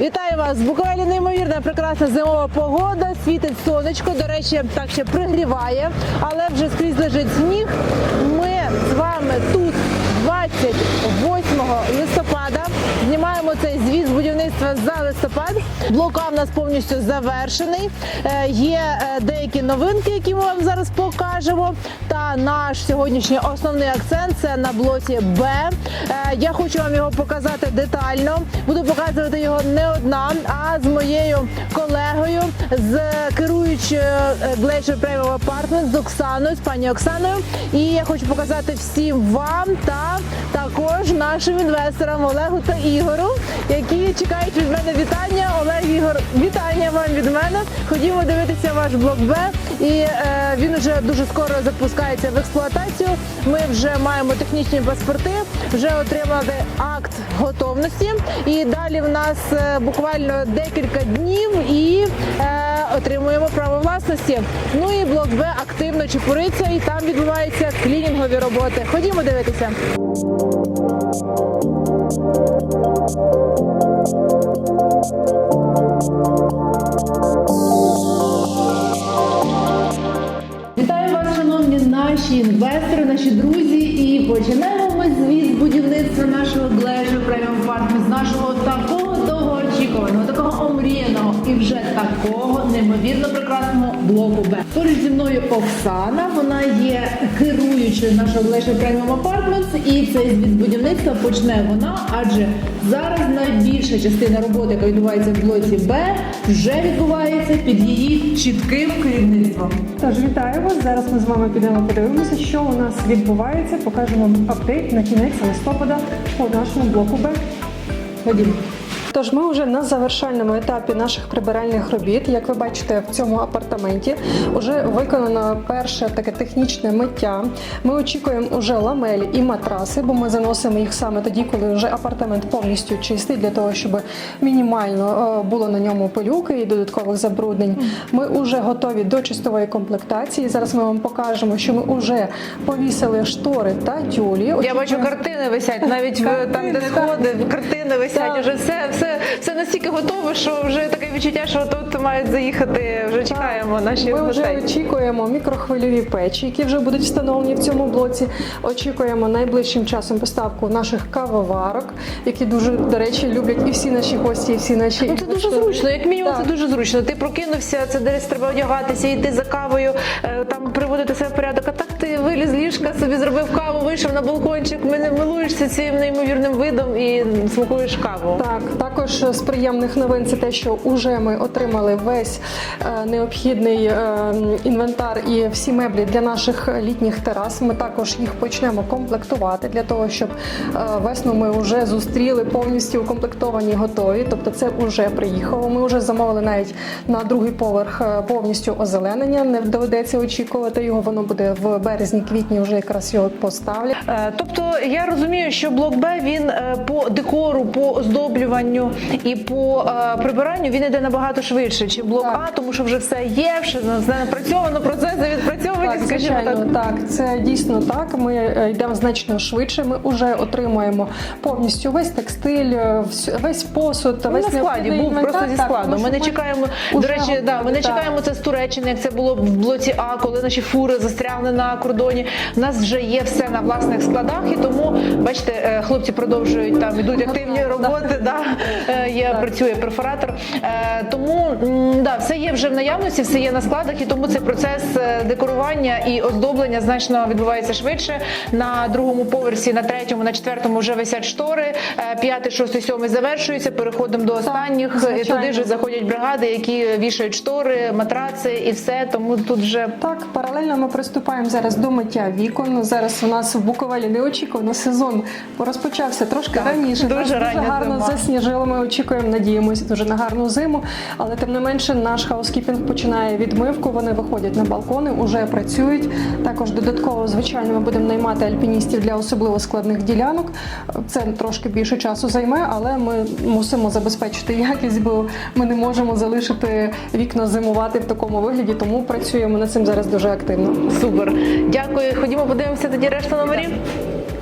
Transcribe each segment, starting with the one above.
Вітаю вас! Буковелі неймовірна прекрасна зимова погода. Світить сонечко. До речі, так ще пригріває, але вже скрізь лежить сніг. Ми з вами тут 28 листопада. Знімаємо цей звіт з будівництва за листопад. Блок в нас повністю завершений. Е, Є е, деякі новинки, які ми вам зараз покажемо. Та наш сьогоднішній основний акцент це на блоці Б. Е, Я хочу вам його показати детально. Буду показувати його не одна, а з моєю колегою, з керуючою Glacier Premium Apartments, з Оксаною, з пані Оксаною. І я хочу показати всім вам та також нашим інвесторам Олегу та Ігору, які чекають від мене вітання. Олег Ігор, вітання вам від мене. Ходімо дивитися ваш блок Б. І е, він вже дуже скоро запускається в експлуатацію. Ми вже маємо технічні паспорти, вже отримали акт готовності. І далі в нас е, буквально декілька днів і е, отримуємо право власності. Ну і блок Б активно чепуриться, і там відбуваються клінінгові роботи. Ходімо дивитися. Вітаю вас, шановні наші інвестори, наші друзі. І починаємо ми звіт з будівництва нашого Глежу преміум парку, з нашого такого довгоочікуваного, такого омріяного і вже такого неймовірно прекрасного блоку Б. Поруч зі мною Оксана. Вона є керуючою нашого Глежу преміум апартментс. І цей звіт будівництва почне вона, адже зараз найбільша частина роботи, яка відбувається в блоці Б, вже відбувається під її чітким керівництвом. Тож вітаю вас. Зараз ми з вами підемо подивимося, що у нас відбувається. Покажемо вам апдейт на кінець листопада по нашому блоку Б. Ходімо. Тож ми вже на завершальному етапі наших прибиральних робіт. Як ви бачите, в цьому апартаменті вже виконано перше таке технічне миття. Ми очікуємо уже ламелі і матраси, бо ми заносимо їх саме тоді, коли вже апартамент повністю чистий, для того, щоб мінімально е, було на ньому пилюки і додаткових забруднень. Ми вже готові до чистової комплектації. Зараз ми вам покажемо, що ми вже повісили штори та тюлі. Я бачу, картини висять, навіть там, де сходи, картини висять. Так. Уже все, все, все настільки готове, що вже таке відчуття, що тут мають заїхати. Вже чекаємо наші Ми вже очікуємо мікрохвильові печі, які вже будуть встановлені в цьому блоці. Очікуємо найближчим часом поставку наших кавоварок, які дуже, до речі, люблять і всі наші гості, і всі наші Ну це дуже зручно. Як мінімум, Так. це дуже зручно. Ти прокинувся, це десь треба одягатися, йти за кавою, е, там приводити себе в порядок. А так ти виліз ліжка, собі зробив каву, вийшов на балкончик, мене милуєшся цим неймовірним видом і смакуєш каву. Так, також з приємних новин це те, що вже ми отримали весь е, необхідний е, інвентар і всі меблі для наших літніх терас. Ми також їх почнемо комплектувати для того, щоб е, весну ми вже зустріли повністю укомплектовані, готові. Тобто, це вже приїхало. Ми вже замовили навіть на другий поверх повністю озеленення. Не доведеться очікувати його. Воно буде в березні-квітні. Вже якраз його поставлять. Е, Тобто я розумію, що блок Б він е, по декору, по оздоблюванню і по е, прибиранню він іде набагато швидше, чи блок Так. А, тому що вже все є, вже напрацьовано, процеси відпрацьовані, Так, скажімо так. так. Це дійсно так. Ми е, йдемо значно швидше. Ми вже отримуємо повністю весь текстиль, весь посуд, Він весь на складі був інвентар. просто зі Так, складу. тому Ми не чекаємо. До речі, да, ми не так. чекаємо це з Туреччини, як це було в блоці А, коли наші фури застрягли на кордоні. У нас вже є все на власних складах, і тому бачите, е, хлопці продовжують там ідуть активні роботи. Да, е, є працює перфоратор. Е, Тому да, все є вже в наявності, все є на складах, і тому цей процес декорування і оздоблення значно відбувається швидше. На другому поверсі, на третьому, на четвертому вже висять штори. П'ятий, шостий, сьомий завершується. Переходимо до останніх. І туди ж заходять бригади, які вішають штори, матраци і все. Тому тут вже Так, паралельно ми приступаємо зараз до миття вікон. Зараз у нас в Буковелі неочікувано сезон розпочався трошки раніше. дуже дуже гарно зима. засніжило. Ми очікуємо, надіємося дуже на гарну зиму. Але тим не менше, наш хаускіпінг починає відмивку. Вони виходять на балкони, уже працюють. Також додатково, звичайно, ми будемо наймати альпіністів для особливо складних ділянок. Це трошки більше часу займе, але ми мусимо забезпечити якість, бо ми не можемо залишити вікна зимувати в такому вигляді, тому працюємо над цим зараз дуже активно. супер. Дякую. Ходімо, подивимося тоді решту номерів.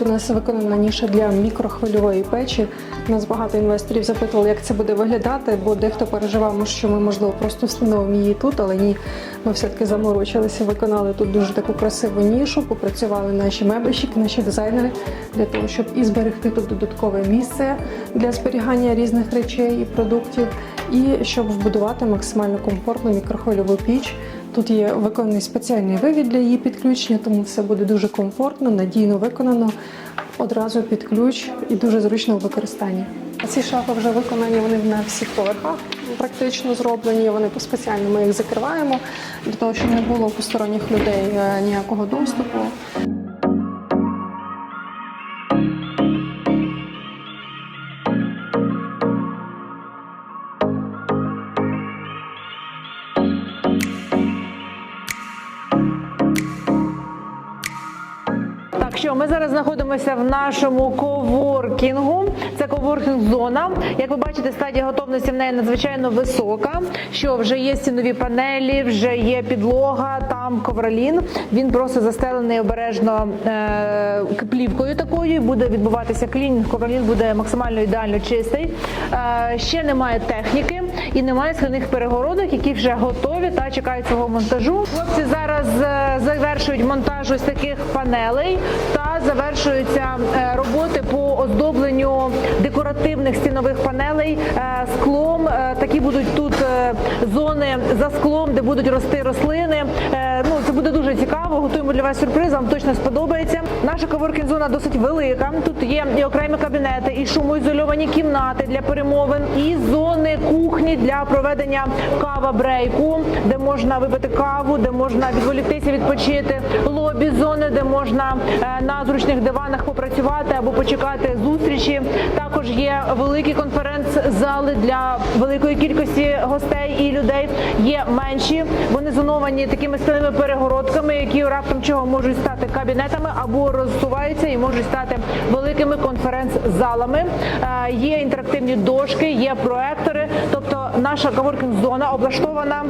У нас виконана ніша для мікрохвильової печі. Нас багато інвесторів запитували, як це буде виглядати, бо дехто переживав, що ми можливо просто встановимо її тут, але ні, ми все-таки заморочилися, виконали тут дуже таку красиву нішу, попрацювали наші меблищики, наші дизайнери для того, щоб і зберегти тут додаткове місце для зберігання різних речей і продуктів, і щоб вбудувати максимально комфортну мікрохвильову піч. Тут є виконаний спеціальний вивід для її підключення, тому все буде дуже комфортно, надійно виконано одразу під ключ і дуже зручно в використанні. Ці шафи вже виконані, вони на всіх поверхах практично зроблені. Вони по спеціально ми їх закриваємо для того, щоб не було посторонніх людей е, ніякого доступу. Okay. Ми зараз знаходимося в нашому коворкінгу. Це коворкінг зона. Як ви бачите, стадія готовності в неї надзвичайно висока. Що вже є стінові панелі, вже є підлога, там ковролін. Він просто застелений обережно е- плівкою такою. Буде відбуватися клінінг. Ковролін буде максимально ідеально чистий. Е- ще немає техніки і немає скляних перегородок, які вже готові та чекають свого монтажу. Хлопці зараз е, завершують монтаж ось таких панелей та завершуються е, роботи по оздобленню декоративних стінових панелей е, склом. Е, Такі будуть тут е, зони за склом, де будуть рости рослини. Ну це буде дуже цікаво. Готуємо для вас сюрприз. Вам точно сподобається. Наша коворкінг зона досить велика. Тут є і окремі кабінети, і шумоізольовані кімнати для перемовин, і зони кухні для проведення кава брейку, де можна випити каву, де можна відволіктися, відпочити. Лобі зони, де можна на зручних диванах попрацювати або почекати зустрічі. Також є великі конференц-зали для великої кількості гостей і людей. Є менші. Вони зоновані такими стильними перегородками, які раптом чого можуть стати кабінетами або розсуваються і можуть стати великими конференц-залами. Е, Є інтерактивні дошки, є проектори. Тобто наша коворкінг зона облаштована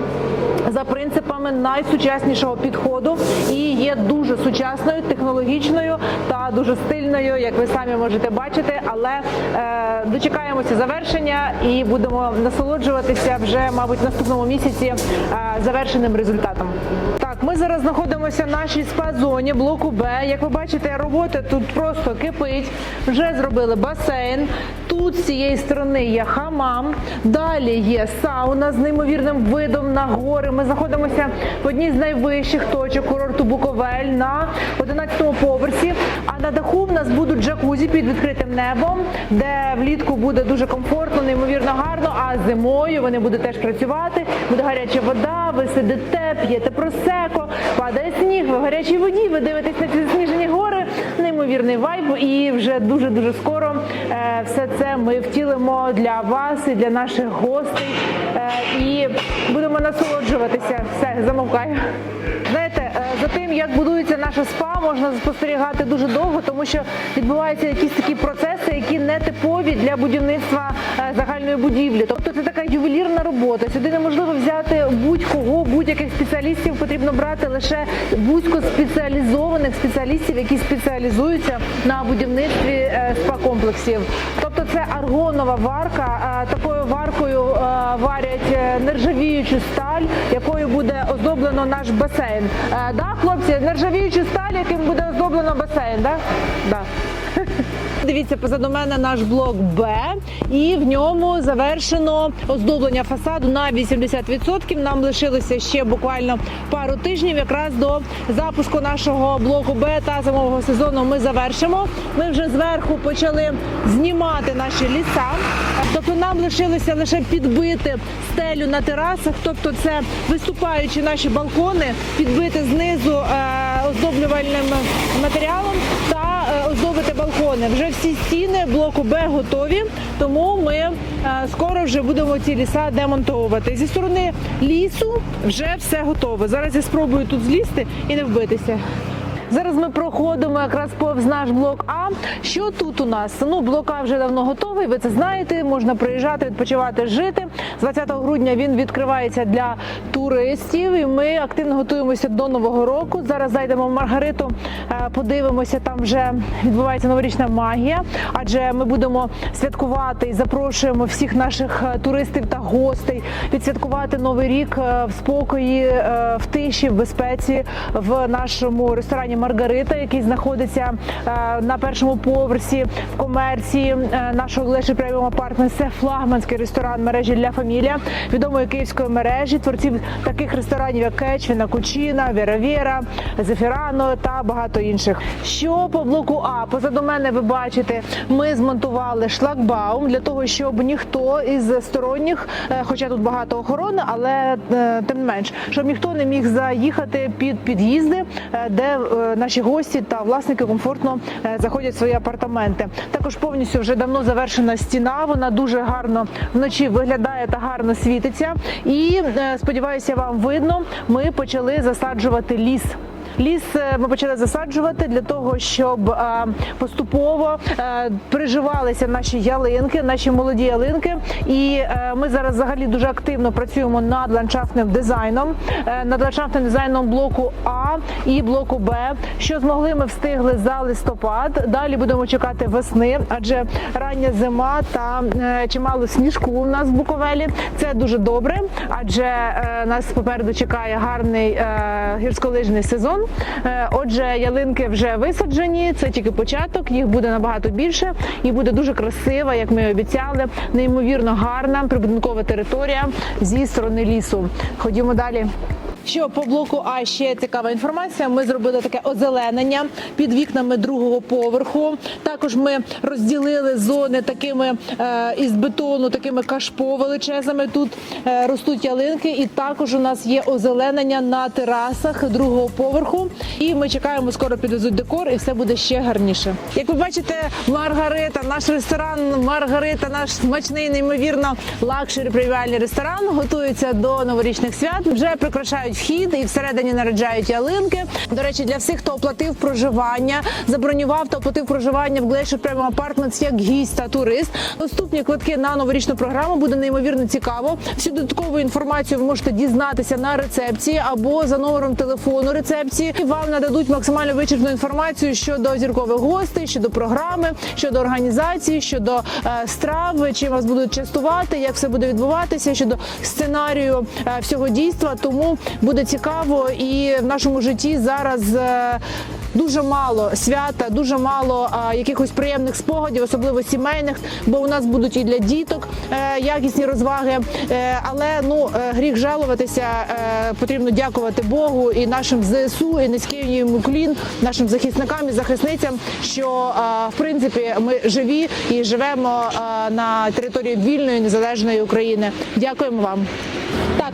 за принципами найсучаснішого підходу і є дуже сучасною, технологічною та дуже стильною, як ви самі можете бачити. Але е, дочекаємося завершення і будемо насолоджуватися вже, мабуть, наступному місяці е, завершеним результатом. Ми зараз знаходимося в нашій спа-зоні блоку Б. Як ви бачите, робота тут просто кипить. Вже зробили басейн. Тут з цієї сторони є хамам. Далі є сауна з неймовірним видом на гори. Ми знаходимося в одній з найвищих точок курорту Буковель на 11-му поверсі. А на даху в нас будуть джакузі під відкритим небом, де влітку буде дуже комфортно, неймовірно гарно. А зимою вони будуть теж працювати. Буде гаряча вода, ви сидите, п'єте просеко, падає сніг, ви в гарячій воді, ви дивитесь на ці засніжені гори. Неймовірний вайб, і вже дуже дуже скоро е, все це ми втілимо для вас і для наших гостей. Е, і будемо насолоджуватися. Все, замовкаю. Знаєте, е, за тим, як будується наша спа, можна спостерігати дуже довго, тому що відбуваються якісь такі процеси, які не типові для будівництва е, загальної будівлі. Тобто це така ювелірна робота. Сюди неможливо взяти будь-кого, будь-яких спеціалістів. Потрібно брати лише вузько спеціалізованих спеціалістів, які спеціалізуються на будівництві е, спа-комплексів. Тобто це аргонова варка. Е, Такою варкою варять нержавіючу сталь, якою буде оздоблено наш басейн. Да, хлопці, нержавіючу сталь, яким буде оздоблено басейн, да? Да. Дивіться, позаду мене наш блок Б, і в ньому завершено оздоблення фасаду на 80%. Нам лишилося ще буквально пару тижнів. Якраз до запуску нашого блоку Б та зимового сезону ми завершимо. Ми вже зверху почали знімати наші ліса. Тобто нам лишилося лише підбити стелю на терасах, тобто це виступаючі наші балкони, підбити знизу е, оздоблювальним матеріалом та оздобити балкони. Вже всі стіни блоку Б готові, тому ми е, скоро вже будемо ці ліса демонтовувати. Зі сторони лісу вже все готове. Зараз я спробую тут злізти і не вбитися. Зараз ми проходимо якраз повз наш блок А. Що тут у нас? Ну, блок А вже давно готовий. Ви це знаєте. Можна приїжджати, відпочивати, жити. З 20 грудня він відкривається для туристів. І ми активно готуємося до нового року. Зараз зайдемо в Маргариту, е, подивимося. Там вже відбувається новорічна магія. Адже ми будемо святкувати і запрошуємо всіх наших е, туристів та гостей відсвяткувати новий рік е, в спокої, в тиші, в безпеці в нашому ресторані Маргарита, який знаходиться е, на першому поверсі в комерції е, нашого Леші преміум апартмент. Це флагманський ресторан мережі для фамілія відомої київської мережі творців таких ресторанів, як Кечвіна, Кучина, Віра Віра, Зефірано та багато інших. Що по блоку А позаду мене ви бачите, ми змонтували шлагбаум для того, щоб ніхто із сторонніх, е, хоча тут багато охорони, але тим не менш, щоб ніхто не міг заїхати під під'їзди, де наші гості та власники комфортно е, заходять в свої апартаменти. Також повністю вже давно завершена стіна. Вона дуже гарно вночі виглядає та гарно світиться. І е, сподіваюся, вам видно. Ми почали засаджувати ліс. Ліс е, ми почали засаджувати для того, щоб е, поступово е, приживалися наші ялинки, наші молоді ялинки. І ми зараз взагалі дуже активно працюємо над ландшафтним дизайном, над ландшафтним дизайном блоку А і блоку Б. Що змогли, ми встигли за листопад. Далі будемо чекати весни, адже рання зима та чимало сніжку у нас в Буковелі. Це дуже добре, адже нас попереду чекає гарний гірськолижний сезон. Е, Отже, ялинки вже висаджені. Це тільки початок. Їх буде набагато більше і буде дуже красива, як ми і обіцяли. Неймовірно гарна прибудинкова територія зі сторони лісу. Ходімо далі. Що по блоку А ще цікава інформація. Ми зробили таке озеленення під вікнами другого поверху. Також ми розділили зони такими е, із бетону, такими кашпо величезними. Тут е, ростуть ялинки, і також у нас є озеленення на терасах другого поверху. І ми чекаємо, скоро підвезуть декор, і все буде ще гарніше. Як ви бачите, Маргарита, наш ресторан Маргарита, наш смачний, неймовірно лакшері преміальний ресторан, готується до новорічних свят. Вже прикрашають вхід і всередині наряджають ялинки. До речі, для всіх, хто оплатив проживання, забронював та оплатив проживання в Glacier Premium Apartments як гість та турист. Доступні квитки на новорічну програму буде неймовірно цікаво. Всю додаткову інформацію ви можете дізнатися на рецепції або за номером телефону рецепції. І вам нададуть максимально вичерпну інформацію щодо зіркових гостей, щодо програми, щодо організації, щодо е, страв, чим вас будуть частувати, як все буде відбуватися, щодо сценарію е, всього дійства. Тому буде цікаво і в нашому житті зараз. е, Дуже мало свята, дуже мало а, якихось приємних спогадів, особливо сімейних, бо у нас будуть і для діток е, якісні розваги. Е, але ну е, гріх жалуватися, е, потрібно дякувати Богу і нашим ЗСУ, і низький їм уклін, нашим захисникам і захисницям, що е, в принципі ми живі і живемо е, на території вільної незалежної України. Дякуємо вам.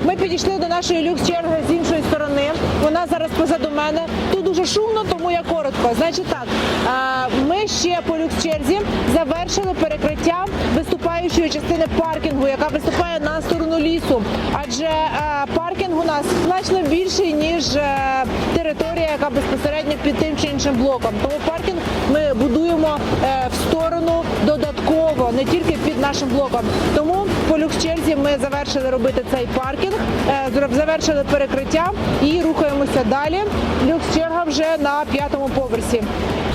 Ми підійшли до нашої люкс-черги з іншої сторони. Вона зараз позаду мене. Тут дуже шумно, тому я коротко. Значить так, е, ми ще по люкс-черзі завершили перекриття виступаючої частини паркінгу, яка виступає на сторону лісу. Адже е, паркінг у нас значно більший, ніж е, територія, яка безпосередньо під тим чи іншим блоком. Тому паркінг ми будуємо е, в сторону додатково, не тільки під нашим блоком. Тому по люкс-черзі ми завершили робити цей паркінг, е, завершили перекриття і рухаємося далі. Люкс-черга вже на п'ятому поверсі.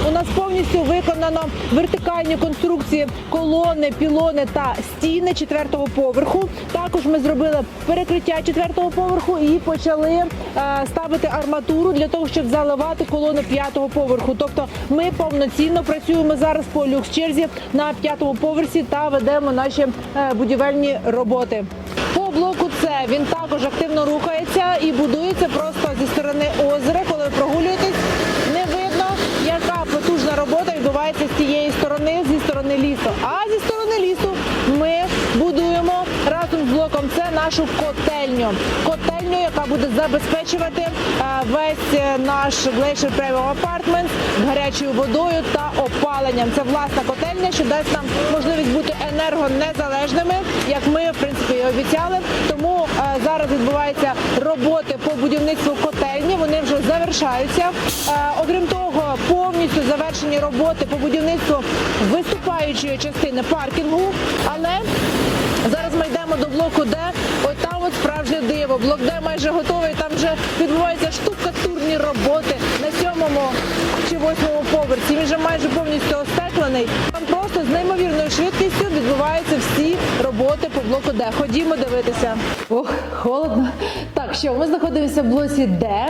У нас повністю виконано вертикальні конструкції колони, пілони та стіни четвертого поверху. Також ми зробили перекриття четвертого поверху і почали е, ставити арматуру для того, щоб заливати колони п'ятого поверху. Тобто ми повноцінно працюємо зараз по люкс-черзі на п'ятому поверсі та ведемо наші е, будівельні роботи. По блоку С він також активно рухається і будується просто зі сторони озера, коли ви прогулюєтесь. Не видно, яка потужна робота відбувається з цієї сторони, зі сторони лісу. А зі сторони лісу ми будуємо разом з блоком це нашу котельню. Котельню, яка буде забезпечувати е, весь е, наш Glacier Premium Apartments гарячою водою та опаленням. Це власна котельня, що дасть нам можливість бути енергонезалежними, як ми в принципі і обіцяли. Тому е, зараз відбуваються роботи по будівництву котельні. Вони вже завершаються. Окрім того, повністю завершені роботи по будівництву виступаючої частини паркінгу. Але зараз ми йдемо до блоку, Д. От справжнє диво. Блок Д майже готовий. Там вже відбуваються штукатурні роботи на сьомому чи восьмому поверсі. Він вже майже повністю остеклений. Там просто з неймовірною швидкістю відбуваються всі роботи по блоку Д. Ходімо дивитися. Ох, холодно. Так, що ми знаходимося в блоці Д.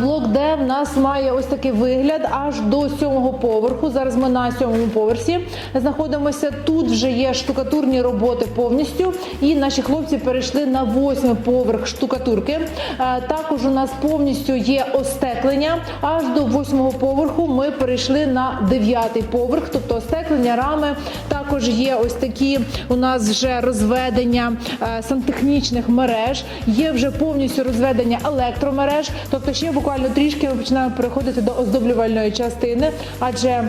Блок Д в нас має ось такий вигляд аж до сьомого поверху. Зараз ми на сьомому поверсі знаходимося. Тут вже є штукатурні роботи повністю, і наші хлопці перейшли на восьмий поверх штукатурки. Також у нас повністю є остеклення. Аж до восьмого поверху ми перейшли на дев'ятий поверх, тобто остеклення, рами. Також є ось такі у нас вже розведення е, сантехнічних мереж. Є вже повністю розведення електромереж. Тобто, ще буквально трішки ми починаємо переходити до оздоблювальної частини, адже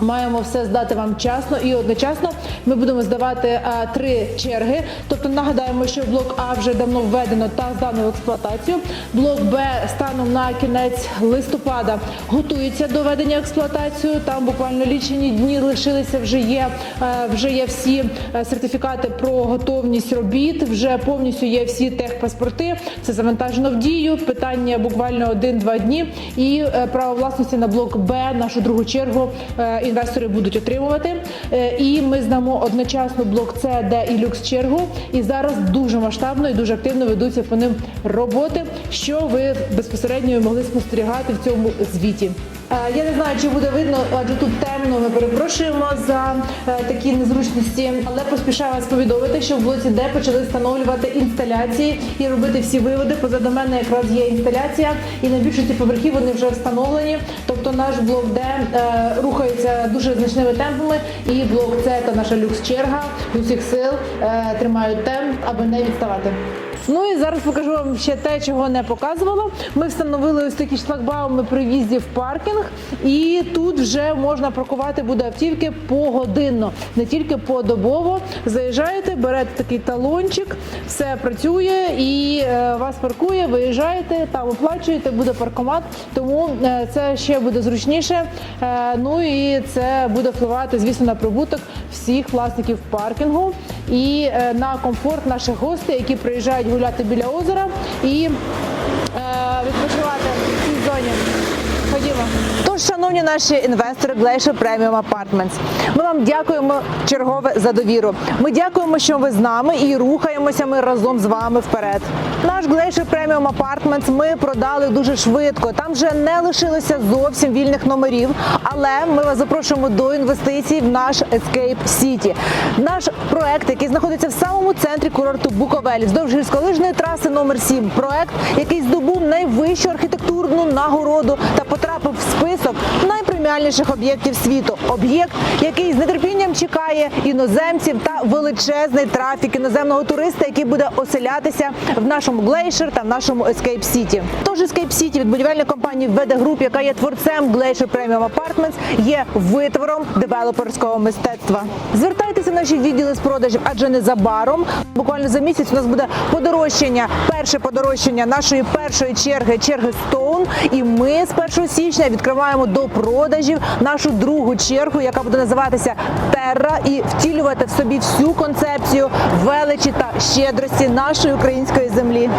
Маємо все здати вам вчасно і одночасно ми будемо здавати е, три черги. Тобто нагадаємо, що блок А вже давно введено та здано в експлуатацію. Блок Б станом на кінець листопада готується до введення експлуатацію. Там буквально лічені дні лишилися. Вже є е, вже є всі е, сертифікати про готовність робіт. Вже повністю є всі техпаспорти. Це завантажено в дію. Питання буквально один-два дні. І е, право власності на блок Б, нашу другу чергу. е, Інвестори будуть отримувати, Е, і ми здамо одночасно блок С, Д і люкс чергу. І зараз дуже масштабно і дуже активно ведуться по ним роботи, що ви безпосередньо могли спостерігати в цьому звіті. Е, Я не знаю, чи буде видно, адже тут темно. Ми перепрошуємо за е, такі незручності, але поспішаю вас повідомити, що в блоці Д почали встановлювати інсталяції і робити всі виводи. Позаду мене якраз є інсталяція, і на більшості поверхів вони вже встановлені. Тобто наш блок Д е, рухається дуже значними темпами, і блок С та наша люкс черга з усіх сил тримають темп, аби не відставати. Ну і зараз покажу вам ще те, чого не показувала. Ми встановили ось такі шлагбауми при в'їзді в паркінг, і тут вже можна паркувати буде автівки погодинно, не тільки подобово. Заїжджаєте, берете такий талончик, все працює і е, вас паркує, виїжджаєте, там оплачуєте, буде паркомат. Тому е, це ще буде зручніше. Е, ну і це буде впливати, звісно, на прибуток всіх власників паркінгу і е, на комфорт наших гостей, які приїжджають гуляти біля озера. І е, відпочивати в цій зоні. Ходімо. Шановні наші інвестори Glacier Premium Apartments, ми вам дякуємо чергове за довіру. Ми дякуємо, що ви з нами і рухаємося ми разом з вами вперед. Наш Glacier Premium Apartments ми продали дуже швидко. Там вже не лишилося зовсім вільних номерів, але ми вас запрошуємо до інвестицій в наш Escape City. Наш проект, який знаходиться в самому центрі курорту Буковель, вздовж гірськолижної траси номер 7 Проект, який здобув найвищу архітектурну нагороду та потрапив в список найпреміальніших об'єктів світу. Об'єкт, який з нетерпінням чекає іноземців та величезний трафік іноземного туриста, який буде оселятися в нашому Glacier та в нашому Escape City. Тож Escape City від будівельної компанії VD Group, яка є творцем Glacier Premium Apartments, є витвором девелоперського мистецтва. Звертайтеся в наші відділи з продажів, адже незабаром, буквально за місяць, у нас буде подорожчання, перше подорожчання нашої першої черги, черги Stone. І ми з 1 січня відкриваємо до продажів нашу другу чергу, яка буде називатися Терра, і втілювати в собі всю концепцію величі та щедрості нашої української землі.